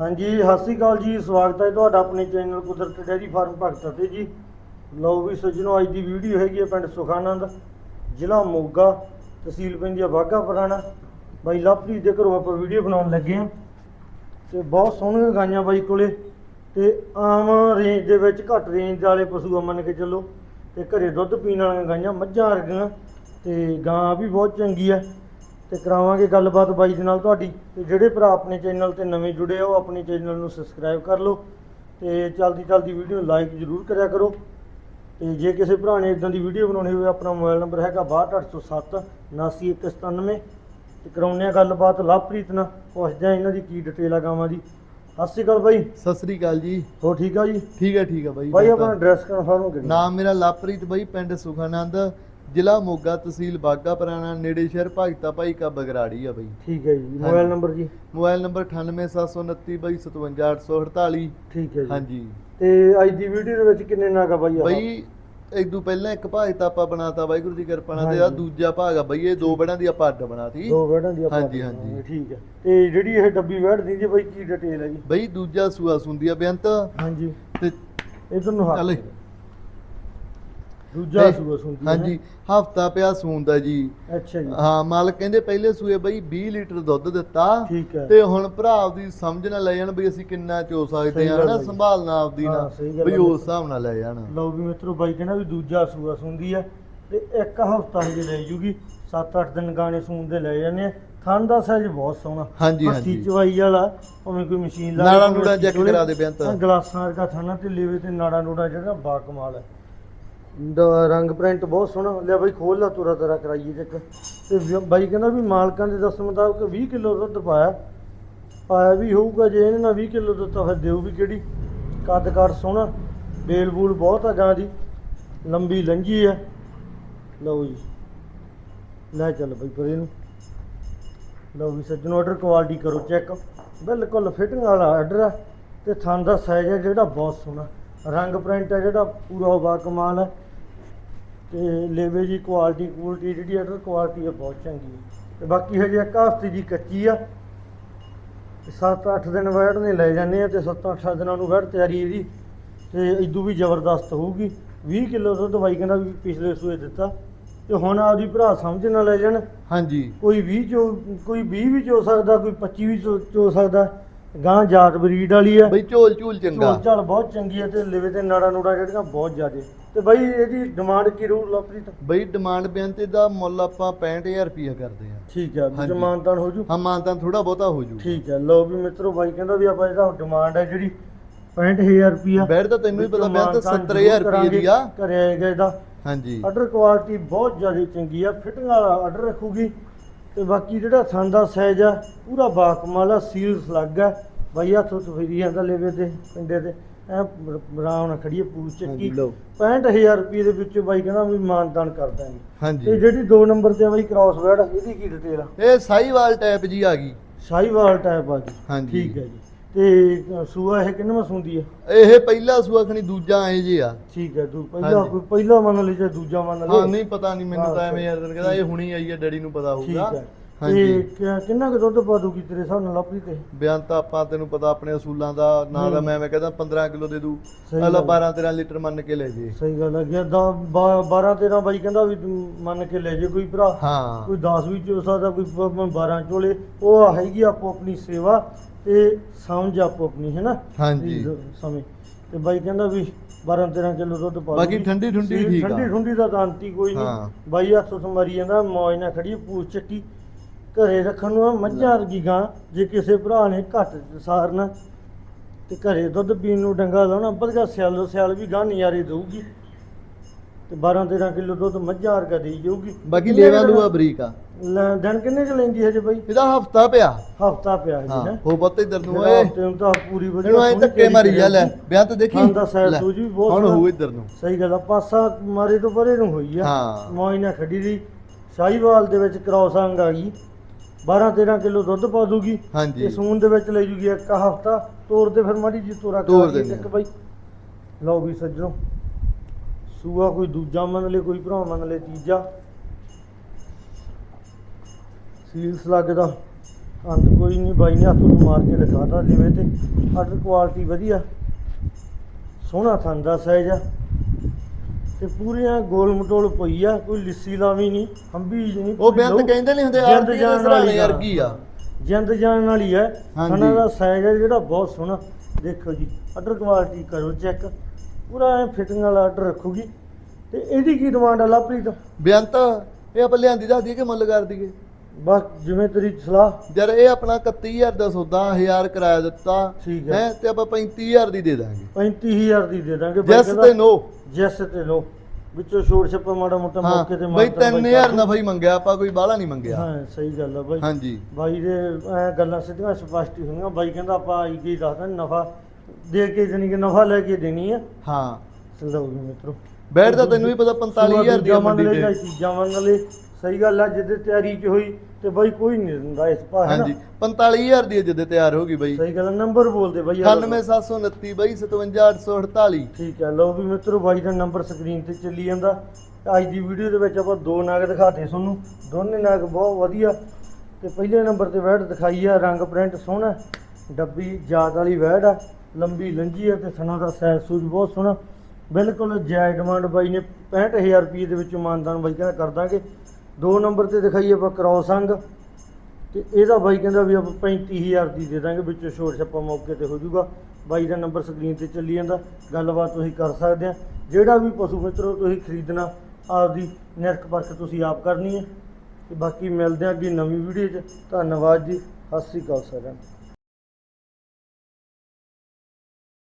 ਹਾਂਜੀ, ਸਤਿ ਸ਼੍ਰੀ ਅਕਾਲ ਜੀ, ਸਵਾਗਤ ਹੈ ਤੁਹਾਡਾ ਆਪਣੇ ਚੈਨਲ ਕੁਦਰਤ ਡੈਰੀ ਫਾਰਮ ਭਗਤ ਅਤੇ ਜੀ। ਲਓ ਵੀ ਸੱਜਣੋ, ਅੱਜ ਦੀ ਵੀਡੀਓ ਹੈਗੀ ਹੈ ਪਿੰਡ ਸੁਖਾਨੰਦ, ਜ਼ਿਲ੍ਹਾ ਮੋਗਾ, ਤਹਿਸੀਲ ਪੈਂਦੀ ਹੈ ਬਾਘਾ ਪੁਰਾਣਾ। ਬਾਈ ਲਵਪ੍ਰੀਤ ਦੇ ਘਰੋਂ ਆਪਾਂ ਵੀਡੀਓ ਬਣਾਉਣ ਲੱਗੇ ਹਾਂ। ਤੇ ਬਹੁਤ ਸੋਹਣੀਆਂ ਗਾਈਆਂ ਬਾਈ ਕੋਲੇ। ਤੇ ਆਮ ਰੇਂਜ ਦੇ ਵਿੱਚ, ਘੱਟ ਰੇਂਜ ਵਾਲੇ ਪਸ਼ੂ ਆ, ਮੰਨ ਕੇ ਚੱਲੋ। ਤੇ ਘਰੇ ਦੁੱਧ ਪੀਣ ਵਾਲੀਆਂ ਗਾਈਆਂ ਮੱਝਾਂ ਵਰਗੀਆਂ। ਤੇ ਗਾਂ ਵੀ ਬਹੁਤ ਚੰਗੀ ਹੈ ਤੇ ਕਰਾਵਾਂਗੇ ਗੱਲਬਾਤ ਬਾਈ ਦੇ ਨਾਲ ਤੁਹਾਡੀ। ਤੇ ਜਿਹੜੇ ਭਰਾ ਆਪਣੇ ਚੈਨਲ ਤੇ ਨਵੇਂ ਜੁੜੇ ਆ ਉਹ ਆਪਣੇ ਚੈਨਲ ਨੂੰ ਸਬਸਕ੍ਰਾਈਬ ਕਰ ਲਓ ਤੇ ਚਲਦੀ ਚਲਦੀ ਵੀਡੀਓ ਨੂੰ ਲਾਈਕ ਜ਼ਰੂਰ ਕਰਿਆ ਕਰੋ। ਤੇ ਜੇ ਕਿਸੇ ਭਰਾ ਨੇ ਇਦਾਂ ਦੀ ਵੀਡੀਓ ਬਣਾਉਣੀ ਹੋਵੇ ਆਪਣਾ ਮੋਬਾਈਲ ਨੰਬਰ ਹੈਗਾ 62807 79197 ਤੇ ਕਰਾਉਂਦੇ ਆ ਗੱਲਬਾਤ ਲਵਪ੍ਰੀਤ ਨਾਲ ਪੁੱਛਦੇ ਆ ਇਹਨਾਂ ਦੀ ਕੀ ਡਿਟੇਲ ਆ ਗਾਵਾਂ ਦੀ। ਸਤਿ ਸ਼੍ਰੀ ਅਕਾਲ ਬਾਈ। ਸਤਿ ਸ੍ਰੀ ਅਕਾਲ ਜੀ। ਹੋ ਠੀਕ ਆ ਜੀ? ਠੀਕ ਹੈ ਠੀਕ ਹੈ ਬਾਈ ਬਾਈ ਆਪਣਾ ਐਡਰੈਸ ਕਨਫਰਮ ਕਰੀ ਨਾਮ ਮੇਰਾ ਲਾਪ੍ਰੀਤ ਬਾਈ ਪਿੰਡ ਸੁਖਾਨੰਦ। ਜ਼ਿਲ੍ਹਾ ਮੋਗਾ ਤਹਿਸੀਲ ਬਾਗਾ ਪੁਰਾਣਾ ਨੇੜੇ ਸ਼ਹਿਰ ਭਗਤਾ ਭਾਈ ਕਾ ਬਗਰਾੜੀ ਆ ਬਾਈ। ਠੀਕ ਹੈ ਜੀ। ਮੋਬਾਈਲ ਨੰਬਰ ਜੀ? ਮੋਬਾਈਲ ਨੰਬਰ 98729 ਬਾਈ 57848 ਠੀਕ ਹੈ ਜੀ। ਹਾਂਜੀ। ਤੇ ਅੱਜ ਦੀ ਵੀਡੀਓ ਦੇ ਵਿੱਚ ਕਿੰਨੇ ਨਾਗਾ ਬਾਈ ਆਹ? ਬਾਈ ਇੱਕ ਤੋਂ ਪਹਿਲਾਂ ਇੱਕ ਭਾਗ ਤਾਂ ਆਪਾਂ ਬਣਾਤਾ ਵਾਹਿਗੁਰੂ ਦੀ ਕਿਰਪਾ ਨਾਲ ਤੇ ਆ। ਦੂਜਾ ਭਾਗ ਆ ਬਾਈ ਇਹ ਦੋ ਬੜਾਂ ਦੀ ਆਪਾਂ ਅੱਡ ਬਣਾਤੀ। ਦੋ ਵੈੜਾਂ ਦੀ ਆਪਾਂ ਹਾਂਜੀ, ਹਾਂਜੀ। ਠੀਕ ਹੈ। ਤੇ ਜਿਹੜੀ ਇਹ ਡੱਬੀ ਵੈੜ ਦੀ ਜੀ ਬਾਈ ਕੀ ਡਿਟੇਲ ਹੈ ਜੀ? ਬਾਈ ਦੂਜਾ ਸੂਆ ਸੁੰਦੀ ਆ ਬੇਅੰਤ। ਹਾਂਜੀ। ਤੇ ਇਧਰ ਨੂੰ ਹੱਥ। ਦੂਜਾ ਤੇ- ਸੂਆ ਸੁਣਦੀ ਹਾਂਜੀ ਹਫਤਾ ਪਿਆ ਸੂੰਦਾ ਜੀ। ਅੱਛਾ ਜੀ। ਹਾਂ ਮਾਲਕ ਕਹਿੰਦੇ ਪਹਿਲੇ ਸੂਏ ਬਈ 20 ਲੀਟਰ ਦੁੱਧ ਦਿੱਤਾ। ਠੀਕ ਹੈ। ਤੇ ਹੁਣ ਭਰਾ ਆਪਦੀ ਸਮਝ ਨਾਲ ਲੈ ਜਾਣ ਵੀ ਅਸੀਂ ਕਿੰਨਾ ਚੋ ਸਕਦੇ ਸਹੀ ਆ ਗੱਲ ਹਨਾ ਹੈ ਜੀ। ਸੰਭਾਲਣਾ ਆਪਦੀ ਹਾਂ, ਨਾ ਸਹੀ ਗੱਲ ਵੀ ਹੈ ਉਸ। ਹਿਸਾਬ ਨਾਲ ਲੈ ਜਾਣ। ਲਓ ਵੀ ਮਿੱਤਰੋ ਬਾਈ ਕਹਿੰਦਾ ਵੀ ਦੂਜਾ ਸੂਆ ਸੁਣਦੀ ਆ ਤੇ ਇੱਕ ਹਫਤਾ ਹਜੇ ਲੈ ਜੂਗੀ। 7-8 ਦਿਨ ਗਾਣੇ ਸੂਣ ਦੇ ਲੈ ਜਾਂਦੇ ਆ। ਥਣ ਦਾ ਸਾਈਜ਼ ਬਹੁਤ ਸੋਹਣਾ। ਹਾਂਜੀ, ਹੱਥੀ ਹਾਂਜੀ। ਚਵਾਈ ਵਾਲਾ ਭਾਵੇਂ ਕੋਈ ਮਸ਼ੀਨ ਲਾ ਨਾੜਾਂ ਨੂੜਾਂ check। ਕਰਾ ਦੇ ਬੇਅੰਤ। ਗਲਾਸਾਂ ਵਰਗਾ ਥਣਾ ਤੇ ਲੇਵੇ ਤੇ ਨਾੜਾਂ ਨੂੜਾਂ ਜਿਹੜਾ ਬਾ ਕਮਾਲ ਹੈ। ਦ- ਰੰਗ ਪ੍ਰਿੰਟ ਬਹੁਤ ਸੋਹਣਾ। ਲਿਆ ਬਾਈ ਖੋਲ ਲਾ ਤੁਰਾ ਤਰਾ ਕਰਾਈਏ ਚੱਕ ਤੇ ਵੀ- ਬਾਈ ਕਹਿੰਦਾ ਵੀ ਮਾਲਕਾਂ ਦੇ ਦੱਸਣ ਮੁਤਾਬਕ 20 ਕਿਲੋ ਦੁੱਧ ਪਾਇਆ। ਪਾਇਆ ਵੀ ਹੋਊਗਾ, ਜੇ ਇਹਨੇ ਨਾਲ 20 ਕਿਲੋ ਦੁੱਧ ਤਾਂ ਫਿਰ ਦੇਊ ਵੀ ਕਿਹੜੀ? ਕੱਦ ਕਾਰ ਸੋਹਣਾ। ਬੇਲ ਬੂਲ ਬਹੁਤ ਆ ਗਾਂ ਦੀ। ਲੰਬੀ ਲੰਜੀ ਆ। ਲਓ ਜੀ। ਲੈ ਚੱਲ ਬਈ ਪਰੇ ਨੂੰ। ਲਓ ਵੀ ਸੱਜਣੋ ਆਰਡਰ ਕੁਆਲਿਟੀ ਕਰੋ ਚੈੱਕ ਬਿਲਕੁਲ ਫਿਟਿੰਗ ਵਾਲਾ ਆਰਡਰ ਹੈ ਤੇ ਥਣ ਦਾ ਸਾਈਜ਼ ਹੈ ਜਿਹੜਾ ਬਹੁਤ ਸੋਹਣਾ। ਰੰਗ ਪ੍ਰਿੰਟ ਹੈ ਜਿਹੜਾ, ਪੂਰਾ ਬਾ ਕਮਾਲ ਹੈ ਤੇ ਲੇਵੇ ਦੀ ਕੁਆਲਿਟੀ ਕੁਆਲਿਟੀ ਜਿਹੜੀ ਆਰਡਰ ਕੁਆਲਿਟੀ ਹੈ ਬਹੁਤ ਚੰਗੀ ਹੈ। ਤੇ ਬਾਕੀ ਹਜੇ ਇੱਕ ਹਫ਼ਤੇ ਦੀ ਕੱਚੀ ਆ। 7-8 ਦਿਨ ਵੈੜ ਨੇ ਲੈ ਜਾਂਦੇ ਆ ਤੇ 7-8 ਦਿਨਾਂ ਨੂੰ ਵੈੜ ਤਿਆਰੀ ਇਹਦੀ। ਤੇ ਇਦੋਂ ਵੀ ਜ਼ਬਰਦਸਤ ਹੋਊਗੀ। 20 ਕਿਲੋ ਦੁੱਧ ਬਾਈ ਕਹਿੰਦਾ ਵੀ ਪਿਛਲੇ ਸੂਏ ਦਿੱਤਾ। ਤੇ ਹੁਣ ਆਪਦੀ ਭਰਾ ਸਮਝ ਨਾ ਲੈ ਜਾਣ। ਹਾਂਜੀ। ਕੋਈ 20 ਚੋ ਕੋਈ 20 ਵੀ ਚੋ ਸਕਦਾ ਕੋਈ 25 ਵੀ ਚੋ ਸਕਦਾ। ਗਾਂ ਜਾਤ ਬਰੀਡ ਵਾਲੀ ਆ। ਬਈ ਝੋਲ ਝੂਲ ਚੰਗਾ। ਝੋਲ ਝਾਲ ਬਹੁਤ ਚੰਗੀ ਹੈ ਤੇ ਲਿਵੇ ਤੇ ਨਾੜਾ ਨੂੜਾ ਜਿਹੜੀਆਂ ਬਹੁਤ ਜ਼ਿਆਦੇ। ਤੇ ਬਾਈ ਇਹਦੀ ਡਿਮਾਂਡ ਕੀ ਰਹੂ ਲਵਪ੍ਰੀਤ? ਬਈ ਡਿਮਾਂਡ ਬੇਅੰਤ ਦਾ ਮੁੱਲ ਆਪਾਂ 65000 ਰੁਪਇਆ ਕਰਦੇ ਆ। ਠੀਕ ਹਾਂਜੀ। ਜਮਾਨਤਾਨ ਹੋ ਜੂ। ਹਾਂ ਮਾਨਤਾਂ ਥੋੜਾ ਬਹੁਤਾ ਹੋ ਜੂ। ਠੀਕ ਹੈ ਲਓ ਵੀ ਮਿੱਤਰੋ ਬਾਈ ਕਹਿੰਦਾ ਵੀ ਆਪਾਂ ਇਹਦਾ ਡਿਮਾਂਡ ਹੈ ਜਿਹੜੀ 65000 ਰੁਪਿਆ ਬੈਡ ਤਾਂ ਤੈਨੂੰ ਵੀ ਪਤਾ ਬੇਅੰਤ 70000 ਰੁਪਏ ਦੀ ਆ। ਕਰਿਆ ਇਹਦਾ। ਹਾਂਜੀ। ਆਰਡਰ ਕੁਆਲਿਟੀ ਬਹੁਤ ਜ਼ਿਆਦਾ ਚੰਗੀ ਆ ਫਿਟਿੰਗ ਵਾਲਾ ਆਰਡਰ ਰੱਖੂਗੀ। ਤੇ ਬਾਕੀ ਜਿਹੜਾ ਥਣ ਦਾ ਸਾਈਜ਼ ਆ ਪੂਰਾ ਬਾਕਮਾਲ ਆ ਸੀਲਸ ਲੱਗ ਆ। ਬਾਈ ਹੱਥੋਂ ਤਫੇਰੀ ਜਾਂਦਾ ਲੇਵੇ ਤੇ ਪਿੰਡੇ ਤੇ। ਐ ਨਾਲ ਖੜੀਏ ਪੂਛ ਚੱਕੀ ਹਾਂਜੀ ਲਓ। 65000 ਰੁਪਏ ਦੇ ਵਿੱਚ ਬਾਈ ਕਹਿੰਦਾ ਵੀ ਮਾਨਦਾਨ ਕਰ ਦਾਂਗੇ ਤੇ ਜਿਹੜੀ 2 ਨੰਬਰ ਤੇ ਬਾਈ ਕ੍ਰਾਸ ਵੈੜ ਇਹਦੀ ਕੀ ਡਿਟੇਲ ਆ? ਇਹ ਸਾਈਵਾਲ ਟਾਈਪ ਜੀ ਆ ਗਈ। ਸ਼ਾਹੀਵਾਲ ਟਾਈਪ ਆ ਜੀ। ਹਾਂਜੀ। ਠੀਕ ਹੈ ਜੀ। ਤੇ ਸੂਆ ਇਹ ਕਿੰਨਵਾਂ ਸੂੰਦੀ ਆ? ਇਹ ਪਹਿਲਾ ਸੂਆ ਖਣੀ ਦੂਜਾ ਐ ਜੇ ਆ। ਠੀਕ ਹੈ ਦੂ ਪਹਿਲਾ ਹਾਂਜੀ। ਕੋਈ ਪਹਿਲਾ ਮੰਨ ਲਈ ਜਾਂ ਦੂਜਾ ਮੰਨ ਲਈ ਹਾਂ ਨਹੀਂ ਪਤਾ ਨਹੀਂ ਮੈਨੂੰ ਤਾਂ ਐਵੇਂ। ਯਾਰ ਕਹਿੰਦਾ ਇਹ ਹੁਣੀ ਆਈ ਹੈ ਡੈਡੀ ਨੂੰ ਪਤਾ ਠੀਕ ਹੋਊਗਾ ਹੈ ਤੇ ਹਾਂਜੀ ਕਿ- ਕਿੰਨਾ ਕੁ ਦੁੱਧ ਪਾ ਦੂਗੀ ਤੇਰੇ ਹਿਸਾਬ ਨਾਲ ਆਪਣੀ ਤੇ? ਬਿਆਨ ਤਾਂ ਆਪਾਂ ਤੈਨੂੰ ਪਤਾ ਆਪਣੇ ਅਸੂਲਾਂ ਦਾ ਨਾ ਦਾ ਹੂੰ। ਮੈਂ ਮੈਂ ਕਹਿੰਦਾ 15 ਕਿਲੋ ਦੇ ਦੂ। ਸਹੀ ਅਲਾ ਗੱਲ। 12 13 ਲੀਟਰ ਮੰਨ ਕੇ ਲੈ ਜੇ। ਸਹੀ ਗੱਲ ਹੈ ਕਿ 12 13 ਬਾਈ ਕਹਿੰਦਾ ਵੀ ਤੂੰ ਮੰਨ ਕੇ ਲੈ ਜੇ ਕੋਈ ਭਰਾ। ਹਾਂ। ਕੋਈ 10 ਵੀ ਚੋ ਸਕਦਾ ਕੋਈ ਪ- ਪ- 12 ਚੋਲੇ। ਉਹ ਹੈਗੀ ਆਪੋ ਆਪਣੀ ਸੇਵਾ। ਤੇ ਸਮਝ ਆਪੋ ਆਪਣੀ ਹੈ ਨਾ ਹਾਂਜੀ। ਸਮੇਂ ਤੇ ਬਾਈ ਕਹਿੰਦਾ ਵੀ 12 13 ਕਿਲੋ ਦੁੱਧ ਪਾ ਬਾਕੀ। ਠੰਡੀ ਠੁੰਡੀ ਸੀ- ਠੀਕ ਆ। ਠੰਡੀ ਠੁੰਡੀ ਦਾ ਤਾਂ ਅੰਤ ਕੋਈ ਹਾਂ। ਨਹੀਂ ਬਾਈ ਹੱਥੋਂ ਸਮਾਰੀ ਜਾਂਦਾ ਮੌਜ ਨਾਲ ਖੜੀ ਪੂਛ ਚੱਕੀ ਘਰੇ ਰੱਖਣ ਨੂੰ ਆ ਮੱਝਾਂ ਵਰਗੀ ਗਾਂ ਜੇ ਕਿਸੇ ਭਰਾ ਨੇ ਘੱਟ ਸਾਰਨਾ ਤੇ ਘਰੇ ਦੁੱਧ ਪੀਣ ਨੂੰ ਡੰਗਾ ਲਾਉਣਾ ਵਧੀਆ ਸਿਆਲੋ ਸਿਆਲ ਵੀ ਗਾਂ ਨਜ਼ਾਰੇ ਦਊਗੀ ਤੇ 12 13 ਕਿਲੋ ਦੁੱਧ ਮੱਝਾਂ ਵਰਗਾ ਦੇਈ ਜਾਊਗੀ ਬਾਕੀ ਲੇਵਾ ਲੂਆ ਬਰੀਕ ਆ ਲੈ, ਦਿਨ ਕਿੰਨੇ ਚ ਲੈਂਦੀ ਹਜੇ ਬਾਈ? ਇਹਦਾ ਹਫਤਾ ਪਿਆ। ਹਫਤਾ ਪਿਆ ਜੀ ਹਾਂ ਹੈ ਹੋ ਬੱਤੇ ਇਧਰ ਨੂੰ ਓਏ ਨੂੰ ਤਾਂ ਪੂਰੀ ਵਧੀਆ ਇਹਨੂੰ ਐ ਸੋਹਣੀ ਧੱਕੇ ਮਾਰੀ ਜਾ ਲੈ ਵਿਆਹ ਤਾਂ ਦੇਖੀ? ਹਾਂ, ਦਾ ਸਾਈਡ ਲੈ, ਵੀ ਬਹੁਤ ਹੁਣ ਸੋਹਣਾ। ਹੋ ਇਧਰ ਨੂੰ। ਸਹੀ ਗੱਲ ਆ ਪਾਸਾ ਮਾਰੇ ਤੋਂ ਪਰੇ ਨੂੰ ਹੋਈ ਆ। ਹਾਂ। ਮੌਜ ਨਾਲ ਖੜੀ ਦੀ। ਸ਼ਾਹੀਵਾਲ ਦੇ ਵਿੱਚ ਕ੍ਰਾਸ ਅੰਗ ਆ ਗਈ। 12 13 ਕਿਲੋ ਦੁੱਧ ਪਾ ਦੂਗੀ। ਹਾਂਜੀ। ਤੇ ਸੂਨ ਦੇ ਵਿੱਚ ਲੈ ਜੂਗੀ ਇੱਕ ਹਫਤਾ। ਤੋੜ ਤੇ ਫਿਰ ਮਾੜੀ ਜੀ ਤੋਰਾ ਤੋਰ ਕਰਾ ਦਿੰਦੇ ਇੱਕ। ਬਾਈ। ਲਓ ਵੀ ਸੱਜਣੋ। ਸੂਆ ਕੋਈ ਦੂਜਾ ਮੰਨ ਲੇ ਕੋਈ ਭਰਾ ਮੰਨ ਲੇ ਤੀਜਾ। ਸੀਲਸ ਲੱਗਦਾ ਅੰਤ ਕੋਈ ਨਹੀਂ ਬਾਈ ਨੇ ਹੱਥ ਮਾਰ ਕੇ ਦਿਖਾਤਾ ਲਿਵੇ ਤੇ। ਆਰਡਰ ਕੁਆਲਿਟੀ ਵਧੀਆ। ਸੋਹਣਾ ਥਣ ਦਾ ਸਾਈਜ਼ ਆ। ਤੇ ਪੂਰੀਆਂ ਗੋਲ ਮਟੋਲ ਪਈ ਆ ਕੋਈ ਲਿੱਸੀ ਲਾਵੀ ਨਹੀਂ ਹੰਬੀ ਨਹੀਂ ਉਹ ਬੇਅੰਤ ਕਹਿੰਦੇ ਨਹੀਂ ਹੁੰਦੇ ਜਿੰਦ ਆਰਤੀ ਦੇ ਜਾਣ ਵਾਲੀ ਆ। ਵਰਗੀ ਆ। ਜਿੰਦ ਜਾਣ ਵਾਲੀ ਹਾਂਜੀ। ਥਣਾ ਦਾ ਸਾਈਜ਼ ਹੈ ਜਿਹੜਾ ਬਹੁਤ ਸੋਹਣਾ। ਦੇਖੋ ਜੀ ਆਰਡਰ ਕੁਆਲਿਟੀ ਕਰੋ ਚੈੱਕ ਪੂਰਾ ਐ ਫਿਟਿੰਗ ਵਾਲਾ ਆਰਡਰ ਰੱਖੂਗੀ। ਤੇ ਇਹਦੀ ਕੀ ਡਿਮਾਂਡ ਆ ਲਵਪ੍ਰੀਤ ਬੇਅੰਤ ਇਹ ਆਪਾਂ ਲਿਆਂਦੀ ਦੱਸ ਦਈਏ ਕਿ ਮੁੱਲ ਕਰ ਦਈਏ? ਬਸ ਜਿਵੇਂ ਤੇਰੀ ਸਲਾਹ। ਜਦ ਇਹ ਆਪਣਾ 31000 ਦਾ ਸੌਦਾ 1000 ਕਿਰਾਇਆ ਦਿੱਤਾ। ਠੀਕ ਹੈ। ਹੈ ਤੇ ਆਪਾਂ 35000 ਦੀ ਦੇ ਦਾਂਗੇ। 35000 ਦੀ ਦੇ ਦਾਂਗੇ। ਜੈਸ ਤੇ ਨੋ। ਜੈਸ ਤੇ ਨੋ। ਵਿੱਚੋਂ ਛੋੜ ਛੱਪਾ ਮਾੜਾ ਮੋਟਾ ਹਾਂ ਮੌਕੇ ਤੇ ਬਈ ਮਾਰਤਾ 3000 ਨਫਾ ਹੀ ਮੰਗਿਆ ਆਪਾਂ ਕੋਈ ਬਾਹਲਾ ਨਹੀਂ ਮੰਗਿਆ। ਹਾਂ ਸਹੀ ਗੱਲ ਆ ਬਾਈ। ਹਾਂਜੀ। ਬਾਈ ਦੇ ਐ ਗੱਲਾਂ ਸਿੱਧੀਆਂ ਸਪਸ਼ਟ ਹੀ ਹੋਈਆਂ। ਬਾਈ ਕਹਿੰਦਾ ਆਪਾਂ ਆਈ ਕੀ ਦੱਸਦਾ ਨਫਾ ਦੇ ਕੇ ਦੇਣੀ ਕਿ ਨਫਾ ਲੈ ਕੇ ਦੇਣੀ ਆ। ਹਾਂ। ਲਓ ਜੀ ਮਿੱਤਰੋ। ਬੈਠ ਤੈਨੂੰ ਵੀ ਪਤਾ 45000 ਦੀ ਆ ਮੰਡੀ ਮੰਡੀ ਤੇ। ਚੀਜ਼ਾਂ ਮੰਨ ਲੈ ਸਹੀ ਗੱਲ ਆ ਜਿੱਦੇ ਤਿਆਰੀ ਚ ਹੋਈ ਤੇ ਬਾਈ ਕੋਈ ਨਹੀਂ ਦਿੰਦਾ ਇਸ ਪਾ ਹੈ ਨਾ? ਹਾਂਜੀ 45000 ਦੀ ਜਿੱਦੇ ਤਿਆਰ ਹੋ ਗਈ ਬਈ। ਸਹੀ ਗੱਲ ਨੰਬਰ ਬੋਲਦੇ ਬਾਈ ਯਾਰ। 98729 ਬਈ 57848 ਠੀਕ ਹੈ ਲਓ ਵੀ ਮਿੱਤਰੋ ਬਾਈ ਦਾ ਨੰਬਰ ਸਕਰੀਨ ਤੇ ਚੱਲੀ ਜਾਂਦਾ। ਅੱਜ ਦੀ ਵੀਡੀਓ ਦੇ ਵਿੱਚ ਆਪਾਂ ਦੋ ਨਾਗ ਦਿਖਾਤੇ ਤੁਹਾਨੂੰ। ਦੋਨੇ ਨਾਗ ਬਹੁਤ ਵਧੀਆ। ਤੇ ਪਹਿਲੇ ਨੰਬਰ ਤੇ ਵੈੜ ਦਿਖਾਈ ਆ ਰੰਗ ਪ੍ਰਿੰਟ ਸੋਹਣਾ ਡੱਬੀ ਜਾਤ ਵਾਲੀ ਵੈੜ ਆ ਲੰਬੀ ਲੰਜੀ ਆ ਤੇ ਸਣਾ ਦਾ ਸਾਈਜ਼ ਸੂਜ ਬਹੁਤ ਸੋਹਣਾ। ਬਿਲਕੁਲ ਜਾਇਜ਼ ਡਿਮਾਂਡ ਬਾਈ ਨੇ 65000 ਰੁਪਏ ਦੇ ਵਿੱਚੋਂ ਮਾਨਦਾਨ ਬਾਈ ਕਹਿੰਦਾ ਕਰ ਦਾਂਗੇ। ਦੋ ਨੰਬਰ ਤੇ ਦਿਖਾਈ ਆਪਾਂ ਕ੍ਰੋਸ ਅੰਗ ਤੇ ਇਹਦਾ ਬਾਈ ਕਹਿੰਦਾ ਵੀ ਆਪਾਂ 35000 ਦੀ ਦੇ ਦਾਂਗੇ, ਵਿੱਚੋਂ ਛੋਟ ਛੱਪਾ ਮੌਕੇ ਤੇ ਹੋ ਜਾਊਗਾ। ਬਾਈ ਦਾ ਨੰਬਰ ਸਕਰੀਨ ਤੇ ਚੱਲੀ ਜਾਂਦਾ। ਗੱਲਬਾਤ ਤੁਸੀਂ ਕਰ ਸਕਦੇ ਆ। ਜਿਹੜਾ ਵੀ ਪਸ਼ੂ ਮਿੱਤਰੋ ਤੁਸੀਂ ਖਰੀਦਣਾ, ਆਪਦੀ ਨਿਰਖ ਪਰਖ ਤੁਸੀਂ ਆਪ ਕਰਨੀ ਹੈ। ਤੇ ਬਾਕੀ ਮਿਲਦੇ ਆ ਅੱਗੇ ਨਵੀਂ ਵੀਡੀਓ 'ਚ। ਧੰਨਵਾਦ ਜੀ। ਸਤਿ ਸ੍ਰੀ ਅਕਾਲ ਸਾਰਿਆਂ ਨੂੰ।